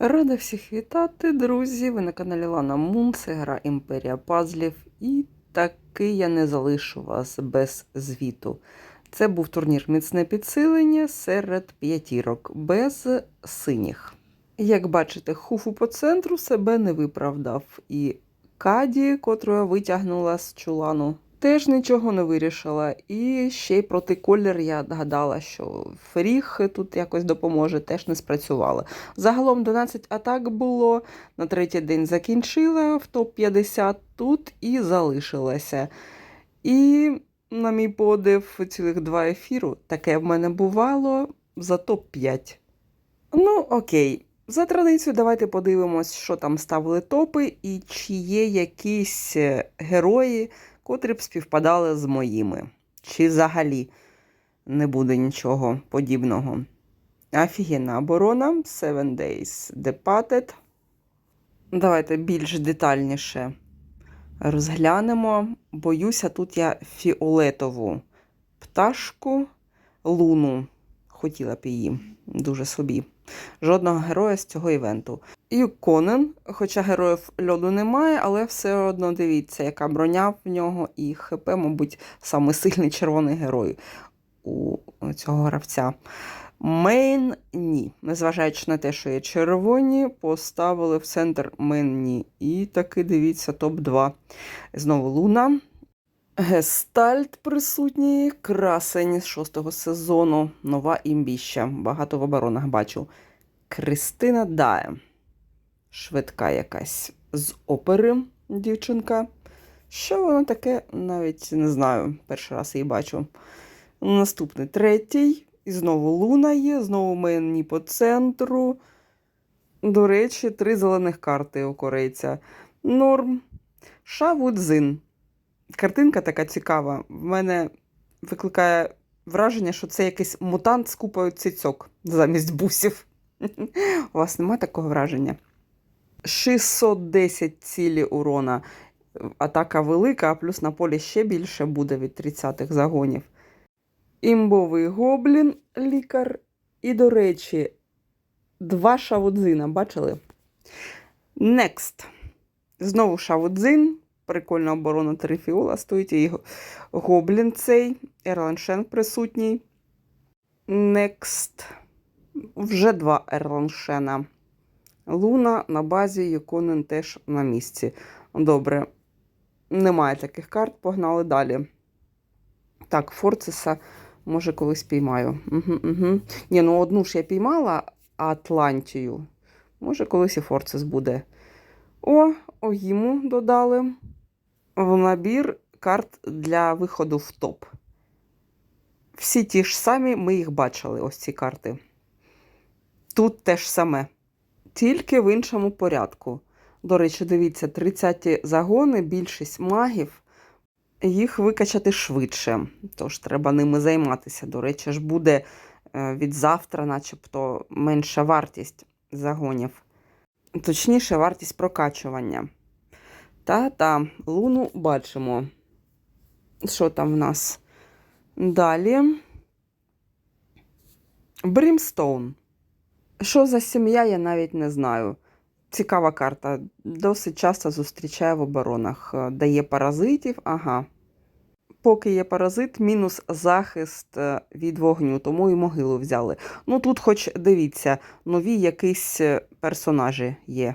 Рада всіх вітати, друзі! Ви на каналі Лана Мун, це гра Імперія Пазлів. І таки я не залишу вас без звіту. Це був турнір міцне підсилення серед п'ятірок, без синіх. Як бачите, хуфу по центру себе не виправдав. І Каді, котру я витягнула з чулану, теж нічого не вирішила. І ще й проти колір я гадала, що фріг тут якось допоможе, теж не спрацювала. Загалом 12 атак було. На третій день закінчила в топ-50 тут і залишилася. І, на мій подив, цілих два ефіру. Таке в мене бувало за топ-5. Ну, окей. За традицією, давайте подивимось, що там ставили топи, і чи є якісь герої, котрі б співпадали з моїми. Чи взагалі не буде нічого подібного. Офігенна оборона. Seven Days Departed. Давайте більш детальніше розглянемо. Боюся, тут я фіолетову пташку, луну. Хотіла б її дуже собі. Жодного героя з цього івенту. І Конен, хоча героїв льоду немає, але все одно дивіться, яка броня в нього, і ХП, мабуть, саме сильний червоний герой у цього гравця. Мейн ні. Незважаючи на те, що є червоні, поставили в центр мейн ні. І таки дивіться, топ-2. Знову Луна. Гестальт присутній, красень з шостого сезону, нова імбіща. Багато в оборонах бачу. Кристина Дає. Швидка якась з опери дівчинка. Що воно таке, навіть не знаю. Перший раз її бачу. Наступний третій. І знову Луна є, знову мені по центру. До речі, три зелених карти у корейця. Норм. Шавудзин. Картинка така цікава. В мене викликає враження, що це якийсь мутант з купою цицьок замість бусів. У вас немає такого враження? 610 цілі урона. Атака велика, а плюс на полі ще більше буде від 30-х загонів. Імбовий гоблін, лікар. І, до речі, два шавудзина, бачили? Next. Знову шавудзин. Прикольна оборона Трифіола стоїть. І гоблін цей. Ерланшен присутній. Next. Вже два Ерланшена. Луна на базі, Юконен теж на місці. Добре. Немає таких карт, погнали далі. Так, Форцеса, може, колись піймаю. Угу, угу. Ні, ну одну ж я піймала Атлантію. Може, колись і Форцес буде. О, Огіму додали в набір карт для виходу в топ. Всі ті ж самі, ми їх бачили, ось ці карти. Тут теж саме. Тільки в іншому порядку. До речі, дивіться, 30-ті загони, більшість магів, їх викачати швидше. Тож треба ними займатися. До речі, ж буде е, від завтра, начебто, менша вартість загонів. Точніше, вартість прокачування. Та-та, луну бачимо. Що там в нас? Далі. Брімстоун. Що за сім'я, я навіть не знаю. Цікава карта. Досить часто зустрічаю в оборонах. Дає паразитів, ага. Поки є паразит, мінус захист е, від вогню, тому і могилу взяли. Ну тут, хоч дивіться, нові якісь персонажі є.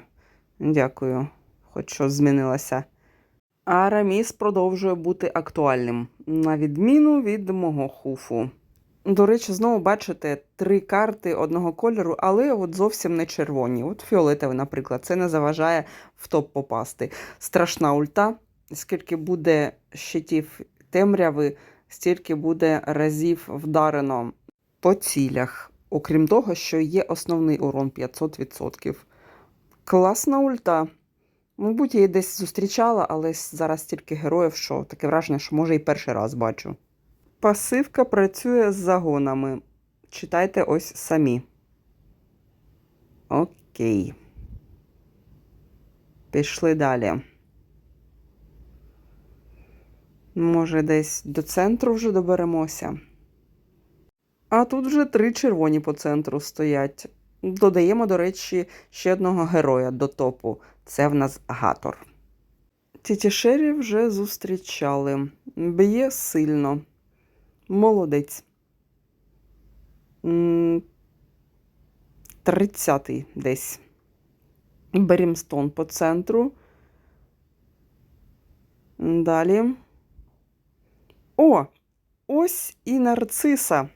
Дякую, хоч щось змінилося. А Раміс продовжує бути актуальним, на відміну від мого хуфу. До речі, знову бачите три карти одного кольору, але от зовсім не червоні. От фіолетовий, наприклад, це не заважає в топ попасти. Страшна ульта, скільки буде щитів темряви, стільки буде разів вдарено по цілях. Окрім того, що є основний урон 500%. Класна ульта. Мабуть, я її десь зустрічала, але зараз стільки героїв, що таке враження, що може і перший раз бачу. Пасивка працює з загонами. Читайте ось самі. Окей. Пішли далі. Може, десь до центру вже доберемося. А тут вже три червоні по центру стоять. Додаємо, до речі, ще одного героя до топу. Це в нас Гатор. Тіті Шері вже зустрічали. Б'є сильно. Молодець. 30-й десь. Берімстон по центру. Далі. О! Ось і нарциса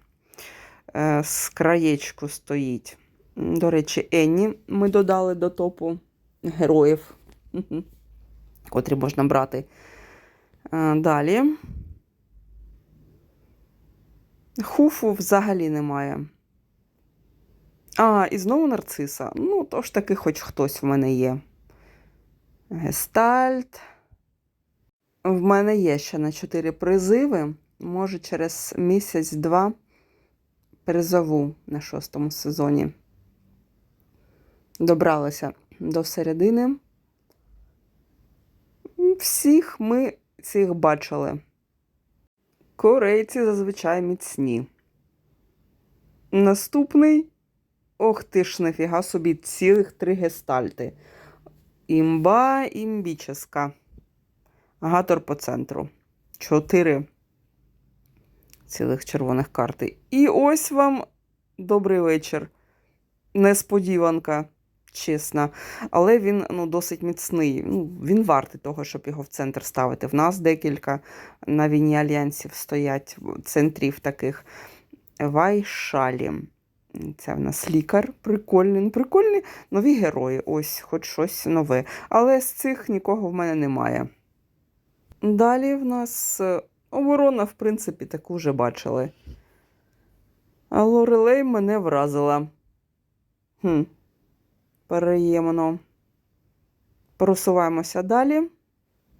е, з краєчку стоїть. До речі, Енні ми додали до топу героїв, котрі можна брати. Е, Далі. Хуфу взагалі немає. А, і знову нарциса. Ну, то ж таки, хоч хтось в мене є. Гестальт. В мене є ще на 4 призиви. Може, через місяць-два призову на шостому сезоні. Добралася до середини. Всіх ми цих бачили. Корейці зазвичай міцні. Наступний. Ох ти ж, нафіга собі, цілих три гестальти. Імба імбіческа. Гатор по центру. Чотири цілих червоних карти. І ось вам добрий вечір. Несподіванка, чесно. Але він ну, досить міцний. Ну, він вартий того, щоб його в центр ставити. В нас декілька на війні альянсів стоять центрів таких. Вайшалі. Це в нас лікар. Прикольний. Ну, прикольні нові герої. Ось, хоч щось нове. Але з цих нікого в мене немає. Далі в нас е, оборона, в принципі, таку вже бачили. А Лорелей мене вразила. Хм. Переємно. Просуваємося далі.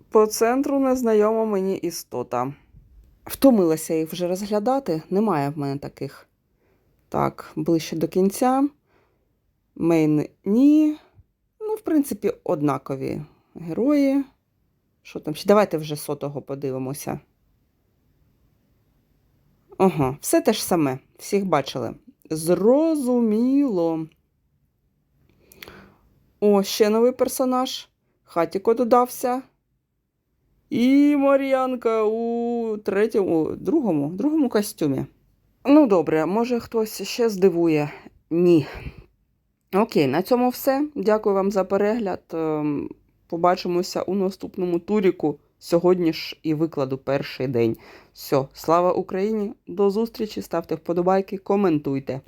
По центру незнайома мені істота. Втомилася їх вже розглядати. Немає в мене таких. Так, ближче до кінця. Мейн ні. Ну, в принципі, однакові герої. Що там? Давайте вже сотого подивимося. Ага, все те ж саме. Всіх бачили. Зрозуміло. О, ще новий персонаж. Хатіко додався. І Мар'янка у третьому, другому, другому костюмі. Ну, добре, може хтось ще здивує. Ні. Окей, на цьому все. Дякую вам за перегляд. Ем, Побачимося у наступному туріку. Сьогодні ж і викладу перший день. Все, слава Україні! До зустрічі, ставте вподобайки, коментуйте.